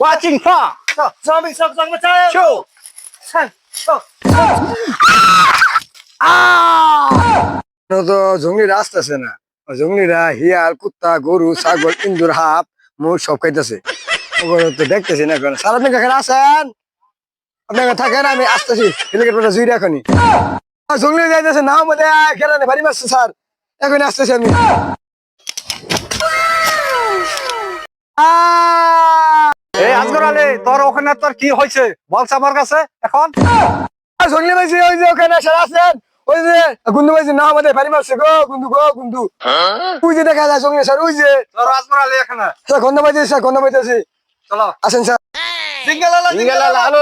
挖进化，上上面上上面加油！就上上 তো জঙ্গলিরা আসতেছে না জঙ্গলিরা হিয়াল কুত্তা গরু ছাগল ইন্দুর হাপ মোট সব খাইতেছে ওগুলো তো দেখতেছি না এখন স্যার আপনি এখানে আসেন আপনাকে থাকেন আমি আসতেছি হেলিকপ্টারটা জুই এখনই জঙ্গলি যাইতেছে নাও মধ্যে খেলানে ভারী মারছে স্যার এখন আসতেছি আমি আহ! এই তোর ওখানে তোর কি হয়েছে? বলছে আমার কাছে এখন। জঙ্গলি ভাইছি ওই যে ওখানে আসেন ওই যে গুন্দু ভাইছি না আমাদের ভারী মারছে গো গুন্দু গো গুন্দু। ওই যে দেখা যায় জঙ্গলি স্যার ওই যে। তোর আজগর আলী এখানে। স্যার গন্ধ পাইতেছি স্যার গন্ধ পাইতেছি। চলো। আসেন স্যার। জিঙ্গালালা জিঙ্গালালা, আলো,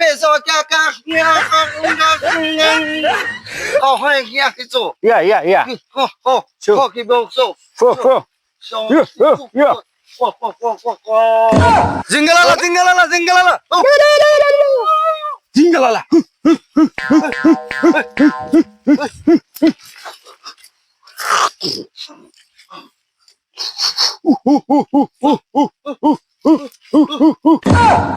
besok ya kasnya oh hai ya itu ya ya ya oh oh oh kibok so so so ya Jinggalala, jinggalala, jinggalala. Jinggalala. Uh, uh, uh, uh, uh, uh, uh, uh, uh, uh.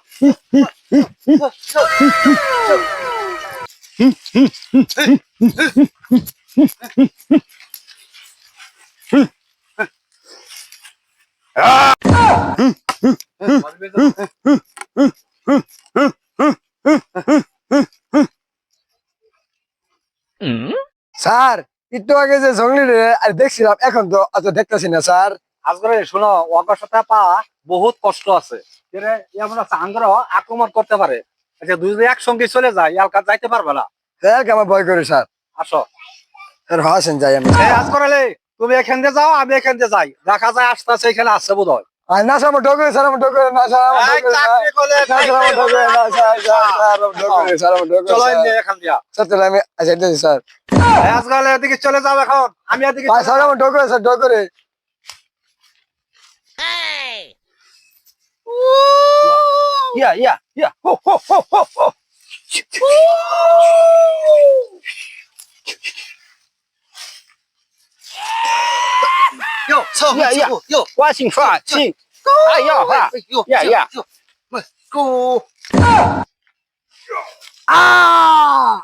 Sir, একটু আগে যে জঙ্গলি আর দেখছিলাম, এখন তো অত দেখতেছি না, sir. Ali শোনো সাথে পাওয়া বহুত কষ্ট আছে। আছে আঙ্গর আক্রমণ করতে পারে। আচ্ছা দুজনে একসঙ্গে চলে যায় এলাকা যাইতে পারবে না। স্যার আমার ভয় করে স্যার আসো। হাসেন যাই আমি। এই আজগর তুমি এখান দিয়ে যাও আমি এখান দিয়ে যাই। দেখা যায় আস্তে আস্তে এখানে আসছে বোধ হয় না স্যার আমার ডোকরে স্যার আমার ডোকরে না স্যার আমার ডোকরে না স্যার স্যার আমার ডোকরে না স্যার স্যার স্যার আমার ডোকরে স্যার আমার ডোকরে চলো এখান দিয়া। স্যার তাহলে আমি আচ্ছা দিচ্ছি স্যার। এই এদিকে চলে যাও এখন। আমি এদিকে ভাই স্যার আমার ডোকরে স্যার ডোকরে ইয়া ইয়া ইয়া। হো হো হো হো হো। 哟，操，呀呀哟，挖进化进哎呀哈哟，呀呀，哟，喂，go， আহ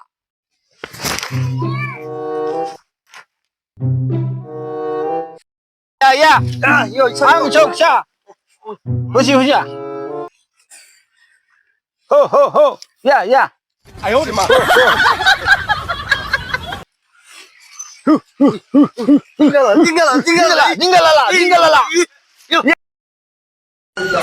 呀呀啊，哟，上冲下不行不行吼吼吼呀呀 哎呦我的妈！了，了，了，了，了，